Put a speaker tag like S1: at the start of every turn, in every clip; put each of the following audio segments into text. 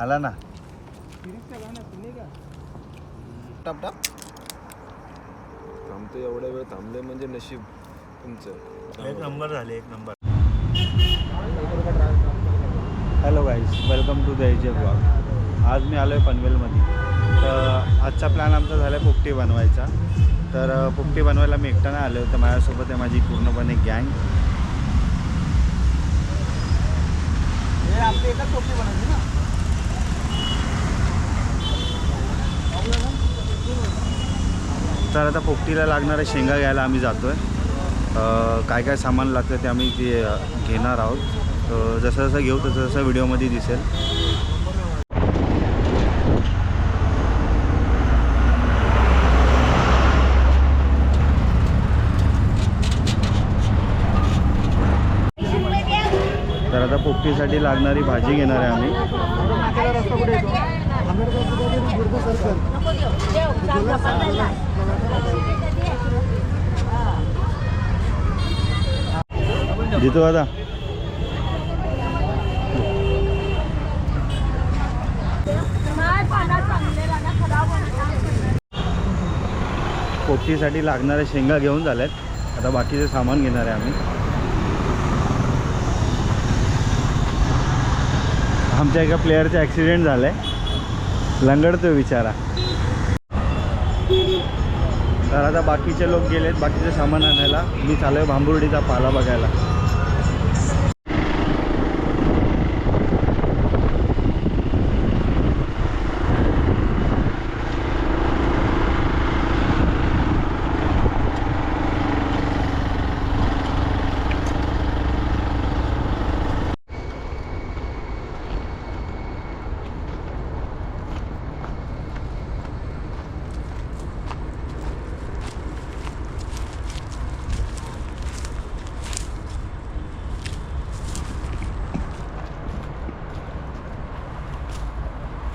S1: आला ना.
S2: टप टप. थांबतो एवढा वेळ थांबले म्हणजे नशीब तुमचं.
S1: एक नंबर झाले एक number. Hello guys welcome to the AJ blog आज मी आलो आहे पनवेलमध्ये. तर आजचा प्लॅन आमचा झाला आहे पोपटी बनवायचा. तर पोपटी बनवायला मी एकटा नाही आलो तर माझ्यासोबत आहे माझी पूर्णपणे गँग.
S2: आपली एकच ना.
S1: तर आता पोपटीला लागणाऱ्या शेंगा घ्यायला आम्ही जातो आहे काय काय सामान लागतं ते आम्ही ते घेणार आहोत. तर जसं जसं घेऊ तसं तसं व्हिडिओमध्ये दिसेल. तर आता पोपटीसाठी लागणारी भाजी घेणार आहे आम्ही. देतो आता पोपटीसाठी लागणाऱ्या शेंगा घेऊन झाल्यात आता बाकीचे सामान घेणार आहे आम्ही. आमच्या एका प्लेअरचा ॲक्सिडेंट झाला आहे लंगडतो विचारा तर आता बाकीचे लोक गेलेत बाकीचे सामान आणायला. मी चालू आहे भांबुर्डीचा पाला बघायला.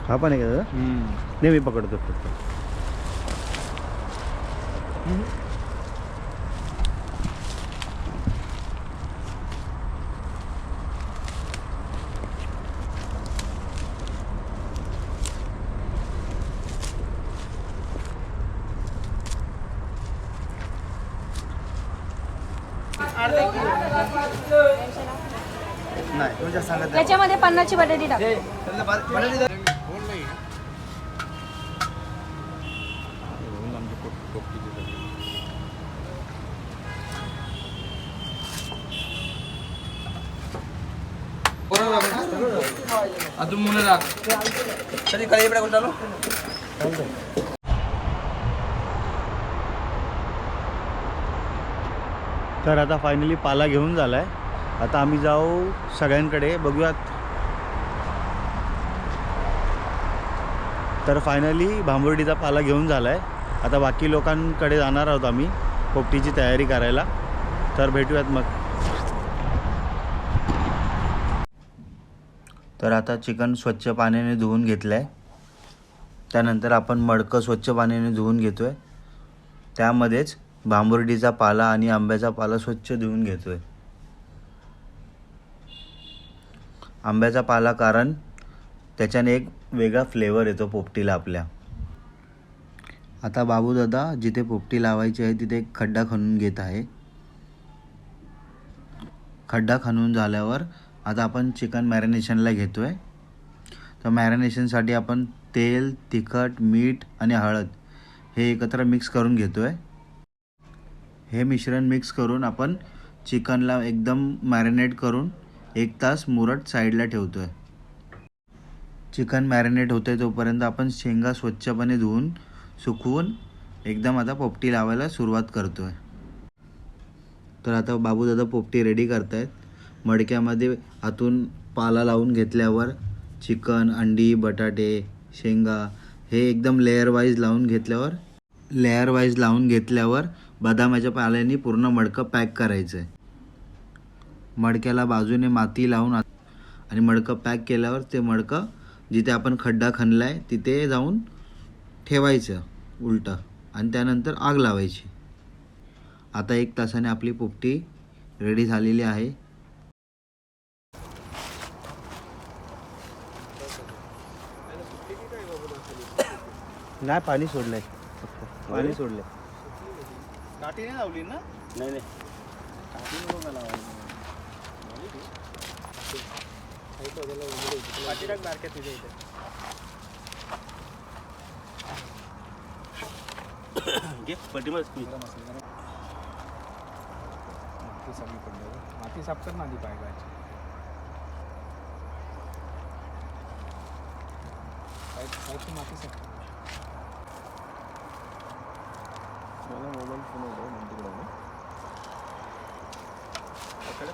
S1: हा पण आहे का दादा नाही मी पकडतो फक्त नाही तुझ्या सांगत
S3: त्याच्यामध्ये पन्नासची बटाटी टाक.
S2: अजून మూల राख సరే काही इकडे కొంటాను
S1: तर आता फायनली पाला घेऊन झाला आहे आता आम्ही जाऊ सगळ्यांकडे बघूयात. तर फायनली भांबुर्डीचा पाला घेऊन झाला आहे आता बाकी लोकांकडे जाणार आहोत आम्ही पोपटीची तयारी करायला. तर भेटूयात मग. तर आता चिकन स्वच्छ पाण्याने धुवून घेतलं आहे त्यानंतर आपण मडकं स्वच्छ पाण्याने धुवून घेतो आहे त्यामध्येच भांबुर्डीचा पाला आणि आंब्याचा पाला स्वच्छ धुवून घेतो आहे आंब्याचा पाला कारण त्याच्याने एक वेगळा फ्लेवर येतो पोपटीला आपल्या. आता बाबू दादा जिथे पोपटी लावायची आहे तिथे एक खड्डा खणून घेत आहे. खड्डा खणून झाल्यावर आता आपण चिकन मॅरिनेशनला घेतो आहे तर मॅरिनेशनसाठी आपण तेल तिखट मीठ आणि हळद हे एकत्र मिक्स करून घेतो आहे हे मिश्रण मिक्स करून आपण चिकनला एकदम मॅरिनेट करून एक तास मुरट साईडला ठेवतो आहे चिकन मॅरिनेट होतं आहे तोपर्यंत आपण शेंगा स्वच्छपणे धुवून सुकवून एकदम आता पोपटी लावायला सुरुवात करतो आहे तर आता बाबूदादा पोपटी रेडी करतायत. मडक्यामध्ये आतून पाला लावून घेतल्यावर चिकन अंडी बटाटे शेंगा हे एकदम लेअर वाईज लावून घेतल्यावर लेअर वाईज लावून घेतल्यावर बदामाच्या पाल्याने पूर्ण मडकं पॅक करायचं आहे मडक्याला बाजूने माती लावून आणि मडकं पॅक केल्यावर ते मडकं जिथे आपण खड्डा खणला आहे तिथे जाऊन ठेवायचं उलटं आणि त्यानंतर आग लावायची. आता एक तासाने आपली पोपटी रेडी झालेली आहे. नाही पाणी सोडलंय. पाणी सोडलंय.
S3: काठी नाही लावली ना?
S1: नाही नाही.
S3: काठी टाक बारक्या तुझ्या इथे.
S1: घे
S3: माती सगळी पडली माती साफ कर ना आधी पाय गायची. माती साफ होतो नंतर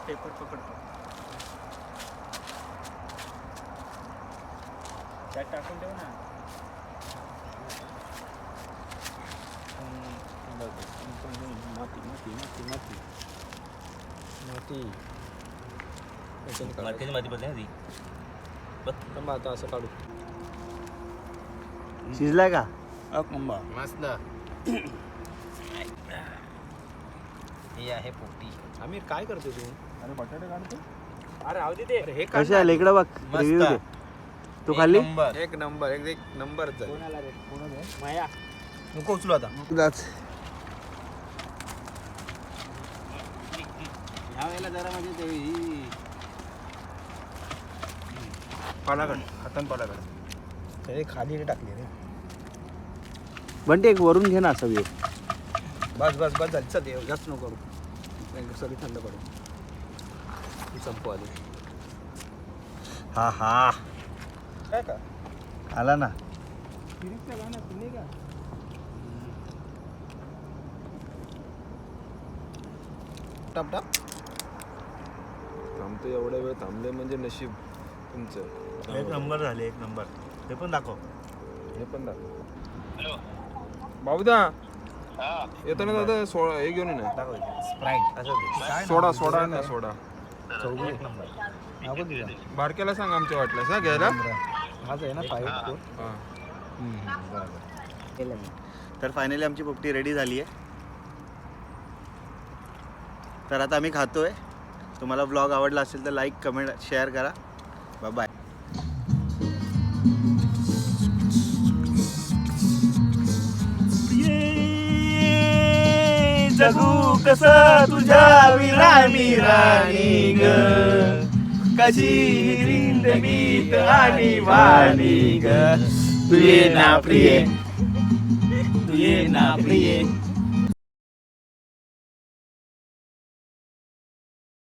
S1: पेपर पकडतो.
S3: त्यात टाकून ठेव ना. माती माती माती माती माती.
S2: मातीची
S3: आता असं काढू
S1: शिजलाय का?
S3: मस्त.
S2: हे आहे पोटी
S3: आमिर काय करतो तू? अरे बटाटे काढतो अरे राहू दे ते अरे हे
S1: कसे आले इकडे बघ. रिव्ह्यू दे. तू खाल्ली?
S2: नंबर.
S3: एक नंबर एक एक नंबर कोणाला रे? कोणाला माया.
S2: नको उचलू आता.
S1: जाच
S3: ह्या वेळेला जरा म्हणजे ते ही
S2: पालाकड हातान पालाकड
S3: ते खाली टाकली रे.
S1: बंटी एक वरून घे ना सगळी
S3: बस बस बस झाली चल ये, जास्त नको करू. नाही, सगळी थंड पडेल ही संपू आली
S1: हा हा
S3: काय का?
S1: आला ना.
S3: फिरिकचं गाणं तुम्ही का? टप टप
S4: थांबतो एवढा वेळ थांबले म्हणजे नशीब तुमचं.
S1: एक नंबर झाले एक नंबर. ते पण दाखव.
S4: हे पण दाखव. बाबूदा येतो ना दादा सोळा हे घेऊन ये ना.
S1: स्प्राईट असं
S4: सोडा सोडा ना सोडा.
S1: एक नंबर
S3: नको
S4: बारक्याला सांग आमच्या वाटल्यास हा घ्यायला?
S3: माझं आहे ना फाईव्ह
S4: हा.
S1: तर फायनली आमची पोपटी रेडी झाली आहे. तर आता आम्ही खातोय. तुम्हाला ब्लॉग आवडला असेल तर लाईक कमेंट शेअर करा. बाय जगू कस तुझ्या विरामी राणी ग. कशी रिंदगीत आणि वाणी ग. तुये ना प्रिये. तुये ना प्रिये.